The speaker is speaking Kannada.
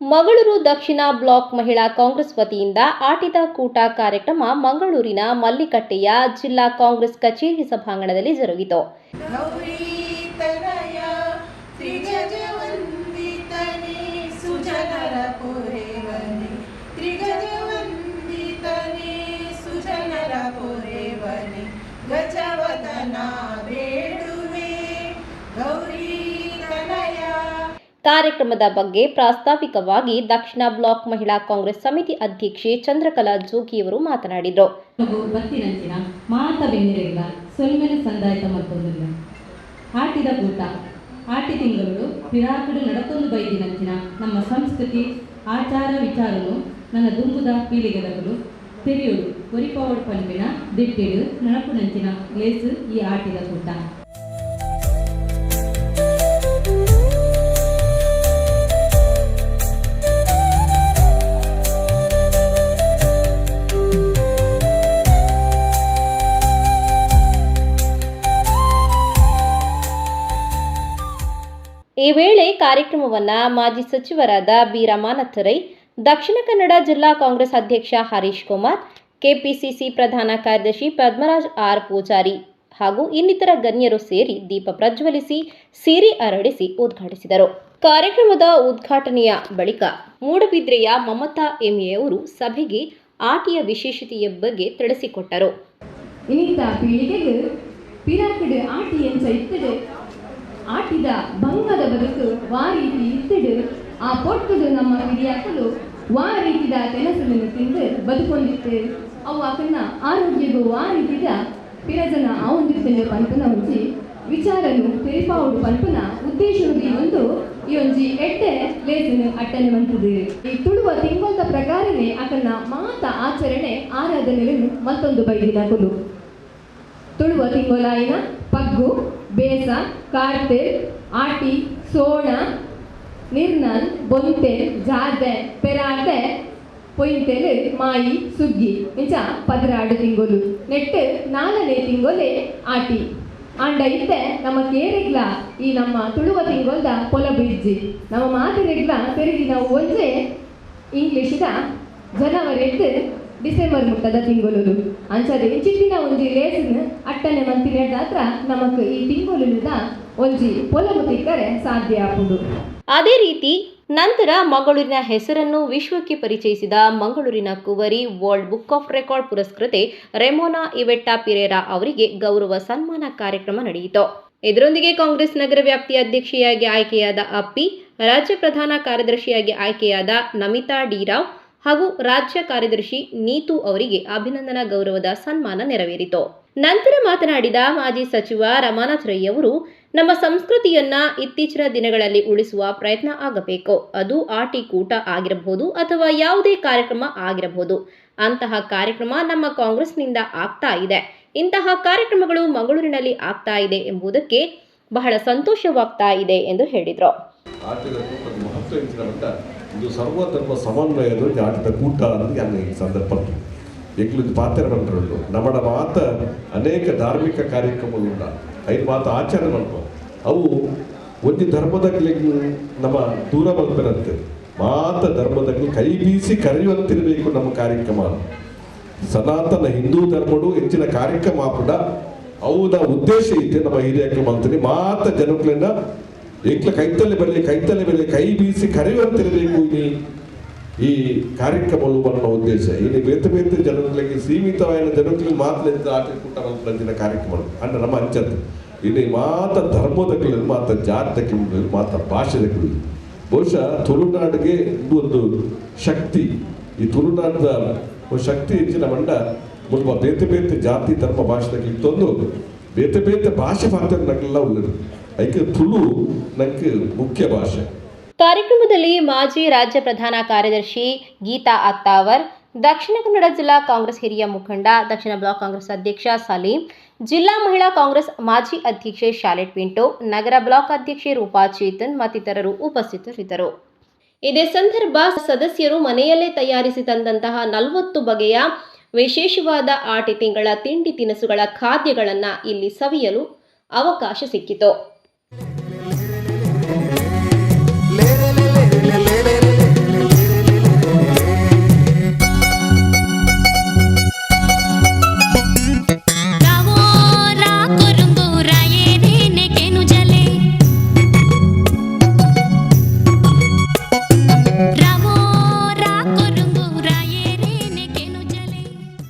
ಮಗಳೂರು ದಕ್ಷಿಣ ಬ್ಲಾಕ್ ಮಹಿಳಾ ಕಾಂಗ್ರೆಸ್ ವತಿಯಿಂದ ಆಟಿದ ಕೂಟ ಕಾರ್ಯಕ್ರಮ ಮಂಗಳೂರಿನ ಮಲ್ಲಿಕಟ್ಟೆಯ ಜಿಲ್ಲಾ ಕಾಂಗ್ರೆಸ್ ಕಚೇರಿ ಸಭಾಂಗಣದಲ್ಲಿ ಜರುಗಿತು. ಕಾರ್ಯಕ್ರಮದ ಬಗ್ಗೆ ಪ್ರಾಸ್ತಾವಿಕವಾಗಿ ದಕ್ಷಿಣ ಬ್ಲಾಕ್ ಮಹಿಳಾ ಕಾಂಗ್ರೆಸ್ ಸಮಿತಿ ಅಧ್ಯಕ್ಷೆ ಚಂದ್ರಕಲಾ ಜೋಗಿಯವರು ಮಾತನಾಡಿದರು. ಆಟಿದ ಕೂಟ. ಆಟಿ ತಿಂಗಳು ಪಿರಾಕಡು ನಡತೊಂದು ಬೈದಿನಂಚಿನ ನಮ್ಮ ಸಂಸ್ಕೃತಿ, ಆಚಾರ ವಿಚಾರನು ನನ್ನ ದುಂಬುದ ಪೀಳಿಗೆದಗಳು ತೆರೆಯುಡು, ಒರಿಪಾವಡ್ ಪಂಪಿನ ದಿಟ್ಟಿಡು ನಣಪುನಂಚಿನ ಲೇಸು ಈ ಆಟಿದ ಕೂಟ. ಈ ವೇಳೆ ಕಾರ್ಯಕ್ರಮವನ್ನು ಮಾಜಿ ಸಚಿವರಾದ ಬಿ ರಮಾನಾಥ ದಕ್ಷಿಣ ಕನ್ನಡ ಜಿಲ್ಲಾ ಕಾಂಗ್ರೆಸ್ ಅಧ್ಯಕ್ಷ ಹರೀಶ್ ಕುಮಾರ್, ಕೆಪಿಸಿಸಿ ಪ್ರಧಾನ ಕಾರ್ಯದರ್ಶಿ ಪದ್ಮರಾಜ್ ಆರ್ ಪೂಜಾರಿ ಹಾಗೂ ಇನ್ನಿತರ ಗಣ್ಯರು ಸೇರಿ ದೀಪ ಪ್ರಜ್ವಲಿಸಿ, ಸೀರೆ ಅರಡಿಸಿ ಉದ್ಘಾಟಿಸಿದರು. ಕಾರ್ಯಕ್ರಮದ ಉದ್ಘಾಟನೆಯ ಬಳಿಕ ಮೂಡಬಿದ್ರೆಯ ಮಮತಾ ಎಮ್ಮೆಯವರು ಸಭೆಗೆ ಆಟಿಯ ವಿಶೇಷತೆಯ ಬಗ್ಗೆ ತಿಳಿಸಿಕೊಟ್ಟರು. ಆಟಿದ ಬಂಗದ ಬದುಕು ವಾ ರೀತಿ ಇತ್ತಿಡು ಆ ಪೊಟ್ಟದು ನಮ್ಮ ಹಿರಿಯಾಕಲು ವಾ ರೀತಿದ ತೆನಸನ್ನು ತಿಂದು ಬದುಕೊಂಡಿತ್ತು. ಅವು ಆಕನ್ನ ಆರೋಗ್ಯಗೂ ವಾ ರೀತಿದ ಪಿರಜನ ಆವೊಂದಿತ್ತಂದು ಪಂಪನ ಉಜ್ಜಿ ವಿಚಾರನು ತೆರಿಪಾವುಡು ಪಂಪನ ಉದ್ದೇಶವು ಈ ಒಂದು ಈ ಒಂಜಿ ಎಡ್ಡೆ ಲೇಸನ್ನು ಅಟ್ಟನೆ ಬಂತದೆ ಈ ತುಳುವ ತಿಂಗಳ ಪ್ರಕಾರನೇ ಆತನ ಮಾತ ಆಚರಣೆ ಆರಾಧನೆಯನ್ನು ಮತ್ತೊಂದು ಬೈದಿನ ತುಳುವ ತಿಂಗೊಲಾಯಿನ ಪಗ್ಗು ಬೇಸ, ಕಾರ್ತೆ, ಆಟಿ ಸೋಣ ನಿರ್ನನ್ ಬೊಂತೆ ಜಾದೆ ಪೆರಾಟೆ ಪೊಯಿಂತೆಲು ಮಾಯಿ, ಸುಗ್ಗಿ. ಇಂಚ ಪದರಾಡು ತಿಂಗೊಲು. ನೆಟ್ಟು ನಾಲ್ಕನೇ ತಿಂಗೋಲೆ ಆಟಿ. ಆಂಡ ಇತ್ತೆ ನಮ್ಮ ಕೇರೆಗ್ಲ, ಈ ನಮ್ಮ ತುಳುವ ತಿಂಗೊಲ್ದ ಪೊಲ ಬಿಜ್ಜಿ ನಮ್ಮ ಮಾತಿನೆಗ್ಲ ತೆರಿಗೆ ನಾವು ಒಂದೇ ಇಂಗ್ಲಿಷ್ದ ಜನವರಿ ಡಿಸೆಂಬರ್ ಮುಟ್ಟದ ತಿಂಗಳು ಅಂಚದ ಹೆಚ್ಚಿನ ಒಂಜಿ ಲೇಸಿನ ಅಟ್ಟನೆ ಮಂತಿ ಹತ್ರ ನಮಕ್ ಈ ತಿಂಗಳಿಂದ ಒಂಜಿ ಪೊಲಮು ತಿಕ್ಕರೆ ಸಾಧ್ಯ ಆಪುಂಡು. ಅದೇ ರೀತಿ ನಂತರ ಮಂಗಳೂರಿನ ಹೆಸರನ್ನು ವಿಶ್ವಕ್ಕೆ ಪರಿಚಯಿಸಿದ ಮಂಗಳೂರಿನ ಕುವರಿ ವರ್ಲ್ಡ್ ಬುಕ್ ಆಫ್ ರೆಕಾರ್ಡ್ ಪುರಸ್ಕೃತೆ ರೆಮೋನಾ ಇವೆಟ್ಟಾ ಪಿರೇರಾ ಅವರಿಗೆ ಗೌರವ ಸನ್ಮಾನ ಕಾರ್ಯಕ್ರಮ ನಡೆಯಿತು. ಇದರೊಂದಿಗೆ ಕಾಂಗ್ರೆಸ್ ನಗರ ವ್ಯಾಪ್ತಿ ಅಧ್ಯಕ್ಷೆಯಾಗಿ ಆಯ್ಕೆಯಾದ ಅಪ್ಪಿ, ರಾಜ್ಯ ಪ್ರಧಾನ ಕಾರ್ಯದರ್ಶಿಯಾಗಿ ಆಯ್ಕೆಯಾದ ನಮಿತಾ ಡಿರಾವ್ ಹಾಗೂ ರಾಜ್ಯ ಕಾರ್ಯದರ್ಶಿ ನೀತು ಅವರಿಗೆ ಅಭಿನಂದನಾ ಗೌರವದ ಸನ್ಮಾನ ನೆರವೇರಿತು. ನಂತರ ಮಾತನಾಡಿದ ಮಾಜಿ ಸಚಿವ ರಮಾನಾಥ್ ರೈ ಅವರು, ನಮ್ಮ ಸಂಸ್ಕೃತಿಯನ್ನ ಇತ್ತೀಚಿನ ದಿನಗಳಲ್ಲಿ ಉಳಿಸುವ ಪ್ರಯತ್ನ ಆಗಬೇಕು. ಅದು ಆಟಿ ಕೂಟ ಆಗಿರಬಹುದು ಅಥವಾ ಯಾವುದೇ ಕಾರ್ಯಕ್ರಮ ಆಗಿರಬಹುದು. ಅಂತಹ ಕಾರ್ಯಕ್ರಮ ನಮ್ಮ ಕಾಂಗ್ರೆಸ್ನಿಂದ ಆಗ್ತಾ ಇದೆ. ಇಂತಹ ಕಾರ್ಯಕ್ರಮಗಳು ಮಂಗಳೂರಿನಲ್ಲಿ ಆಗ್ತಾ ಇದೆ ಎಂಬುದಕ್ಕೆ ಬಹಳ ಸಂತೋಷವಾಗ್ತಾ ಇದೆ ಎಂದು ಹೇಳಿದರು. ಇದು ಸರ್ವಧರ್ಮ ಸಮನ್ವಯದ ಆಟದ ಕೂಟ ಅನ್ನೋದು ನಾನು ಈ ಸಂದರ್ಭ ಎಗ್ಲದ್ದು ಪಾತ್ರ ಬಂದ್ರಲ್ಲು ನಮ್ಮ ಮಾತ ಅನೇಕ ಧಾರ್ಮಿಕ ಕಾರ್ಯಕ್ರಮಗಳು ಉಂಟ ಐದು ಮಾತು ಆಚರಣೆ ಮಾಡ್ಕೊ ಅವು ಒಂದು ಧರ್ಮದಲ್ಲಿ ನಮ್ಮ ದೂರ ಬಂದಿರುತ್ತೆ ಮಾತ ಧರ್ಮದಲ್ಲಿ ಕೈ ಬೀಸಿ ಕರೆಯುವಂತಿರಬೇಕು ನಮ್ಮ ಕಾರ್ಯಕ್ರಮ. ಸನಾತನ ಹಿಂದೂ ಧರ್ಮಡು ಹೆಚ್ಚಿನ ಕಾರ್ಯಕ್ರಮ ಕೂಡ ಅವುದ ಉದ್ದೇಶ ಇದೆ ನಮ್ಮ ಹಿರಿಯ ಕ್ರಮ ಅಂತೇಳಿ ಮಾತ ಜನಗಳನ್ನ ಏಕ್ಲ ಕೈತಲ್ಲಿ ಬರಲಿ ಕೈತಲ್ಲಿ ಬರಲಿ, ಕೈ ಬೀಸಿ ಕರೆಯುವಂತಿರಬೇಕು ಇಲ್ಲಿ. ಈ ಕಾರ್ಯಕ್ರಮವು ಬರುವ ಉದ್ದೇಶ. ಇಲ್ಲಿ ಬೇತೆ ಬೇತೆ ಜನಗಳಿಗೆ ಸೀಮಿತವಾದ ಜನಗಳಿಗೆ ಮಾತ್ರ ಆಟಕೂಟ ಬಂದಿನ ಕಾರ್ಯಕ್ರಮ ಅಂದ್ರೆ ನಮ್ಮ ಅಂಚದ್ದು. ಇಲ್ಲಿ ಮಾತ ಮಾತ್ರ ಮಾತ ಮಾತ್ರ ಮಾತ ಭಾಷೆಗಳು ಬಹುಶಃ ತುಳುನಾಡಿಗೆ ಒಂದು ಶಕ್ತಿ. ಈ ತುಳುನಾಡದ ಶಕ್ತಿ ಹೆಚ್ಚಿನ ಮಂಡ ಮುಲ್ಪ ಬೇತೆ ಬೇತೆ ಜಾತಿ, ಧರ್ಮ ಭಾಷೆಗಳಿಗೆ ಇತ್ತೊಂದು ಬೇತೆ ಬೇತೆ ಭಾಷೆ ಭಾಷೆ ನಗಲೆಲ್ಲ ಅದಕ್ಕೆ ತುಳು ನನಗೆ ಮುಖ್ಯ ಭಾಷೆ. ಕಾರ್ಯಕ್ರಮದಲ್ಲಿ ಮಾಜಿ ರಾಜ್ಯ ಪ್ರಧಾನ ಕಾರ್ಯದರ್ಶಿ ಗೀತಾ ಅತ್ತಾವರ್, ದಕ್ಷಿಣ ಕನ್ನಡ ಜಿಲ್ಲಾ ಕಾಂಗ್ರೆಸ್ ಹಿರಿಯ ಮುಖಂಡ, ದಕ್ಷಿಣ ಬ್ಲಾಕ್ ಕಾಂಗ್ರೆಸ್ ಅಧ್ಯಕ್ಷ ಸಲೀಂ, ಜಿಲ್ಲಾ ಮಹಿಳಾ ಕಾಂಗ್ರೆಸ್ ಮಾಜಿ ಅಧ್ಯಕ್ಷೆ ಶಾಲೆಟ್ ಪಿಂಟೋ, ನಗರ ಬ್ಲಾಕ್ ಅಧ್ಯಕ್ಷೆ ರೂಪಾ ಚೇತನ್ ಮತ್ತಿತರರು ಉಪಸ್ಥಿತರಿದ್ದರು. ಇದೇ ಸಂದರ್ಭ ಸದಸ್ಯರು ಮನೆಯಲ್ಲೇ ತಯಾರಿಸಿ ತಂದಂತಹ ನಲವತ್ತು ಬಗೆಯ ವಿಶೇಷವಾದ ಆಟಿ ತಿಂಗಳ ತಿಂಡಿ ತಿನಿಸುಗಳ ಖಾದ್ಯಗಳನ್ನು ಇಲ್ಲಿ ಸವಿಯಲು ಅವಕಾಶ ಸಿಕ್ಕಿತು.